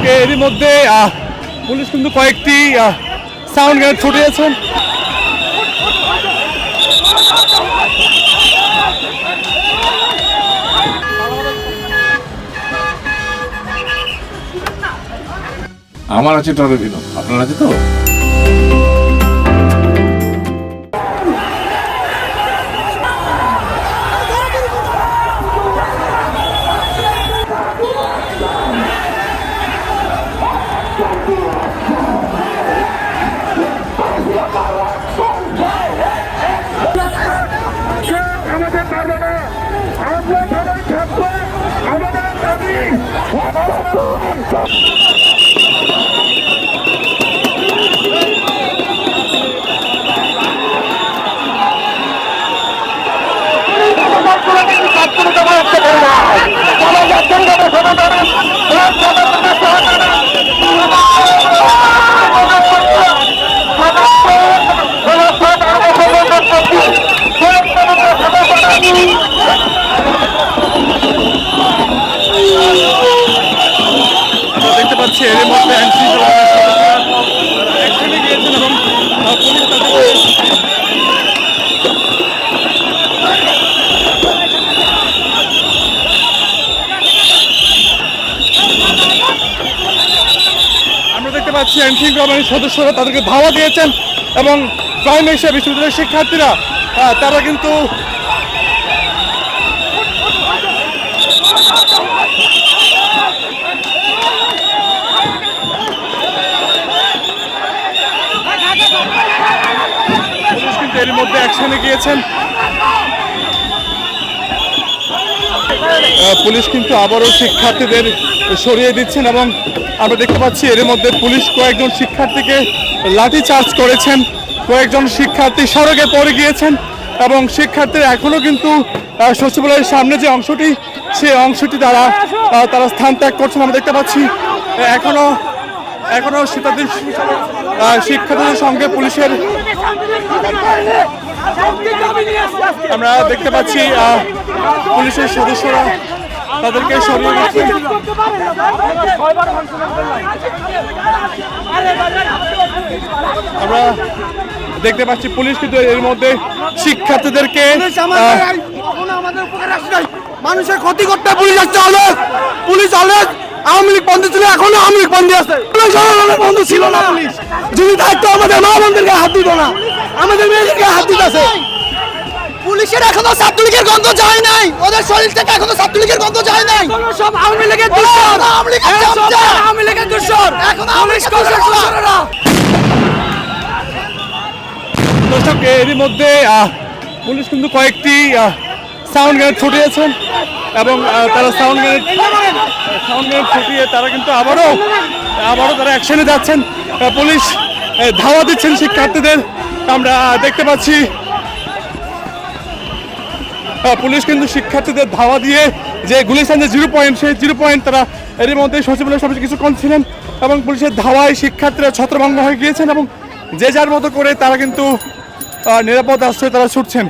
দর্শক এরই মধ্যে পুলিশ কিন্তু কয়েকটি সাউন্ড গ্রেনেড আছেন আমার আছে টরবিনো আপনার আছে তো? আমাদের পারবে না আমরা সবাই থাকব আমাদের দাবি আমরা দেখতে আহ, পুলিশ তাদেরকে আমরা দেখতে পাচ্ছি আইনশৃঙ্খলা বাহিনীর সদস্যরা তাদেরকে ধাওয়া দিয়েছেন এবং প্রাইম এশিয়া বিশ্ববিদ্যালয়ের শিক্ষার্থীরা তারা কিন্তু এর মধ্যে অ্যাকশনে গিয়েছেন। পুলিশ কিন্তু আবারও শিক্ষার্থীদের সরিয়ে দিচ্ছেন এবং আমরা দেখতে পাচ্ছি এর মধ্যে পুলিশ কয়েকজন শিক্ষার্থীকে লাঠি চার্জ করেছেন। কয়েকজন শিক্ষার্থী সড়কে পড়ে গিয়েছেন এবং শিক্ষার্থীরা এখনও কিন্তু সচিবালয়ের সামনে যে অংশটি সেই অংশটি তারা তারা স্থান ত্যাগ করছেন। আমরা দেখতে পাচ্ছি আহ, এখনও এখনও শীতার্থী আহ, শিক্ষার্থীদের সঙ্গে পুলিশের আমরা দেখতে পাচ্ছি পুলিশের সদস্যরা তাদেরকে সরিয়ে আমরা দেখতে পাচ্ছি পুলিশ কিন্তু এর মধ্যে শিক্ষার্থীদেরকে মানুষের ক্ষতি করতে পুলিশ আসছে অলস। পুলিশ অলস। আওয়ামী লীগ বন্ধ ছিল এখনও আওয়ামী লীগ বন্ধ আছে। জনগণের বন্ধ ছিল না পুলিশ। যদি থাকতো আমাদের মা বোনদেরকে হাত দিত না। আমাদের মেয়েদেরকে হাত দিতেছে পুলিশের এখনও ছাত্রলীগের গন্ধ যায় নাই। ওদের শরীর থেকে এখনও ছাত্রলীগের গন্ধ যায় নাই। সব আওয়ামী লীগের দুঃসর আওয়ামী লীগের আওয়ামী লীগের দুঃসর এখন আওয়ামী দুঃসররা দর্শক এরই মধ্যে আহ, পুলিশ কিন্তু কয়েকটি সাউন্ড গ্রেনেড ছুটিয়েছেন এবং তারা সাউন্ড গ্রেনেড সাউন্ড গ্রেনেড ছুটিয়ে তারা কিন্তু আবারও আবারও তারা অ্যাকশনে যাচ্ছেন। পুলিশ ধাওয়া দিচ্ছেন শিক্ষার্থীদের। আমরা দেখতে পাচ্ছি পুলিশ কিন্তু শিক্ষার্থীদের ধাওয়া দিয়ে যে গুলিস্তান যে জিরো পয়েন্ট সেই জিরো পয়েন্ট তারা এরই মধ্যে সচিবালয়ের সামনে কিছুক্ষণ ছিলেন এবং পুলিশের ধাওয়ায় শিক্ষার্থীরা ছত্রভঙ্গ হয়ে গিয়েছেন এবং যে যার মতো করে তারা কিন্তু নিরাপদ আশ্রয়ে তারা ছুটছেন।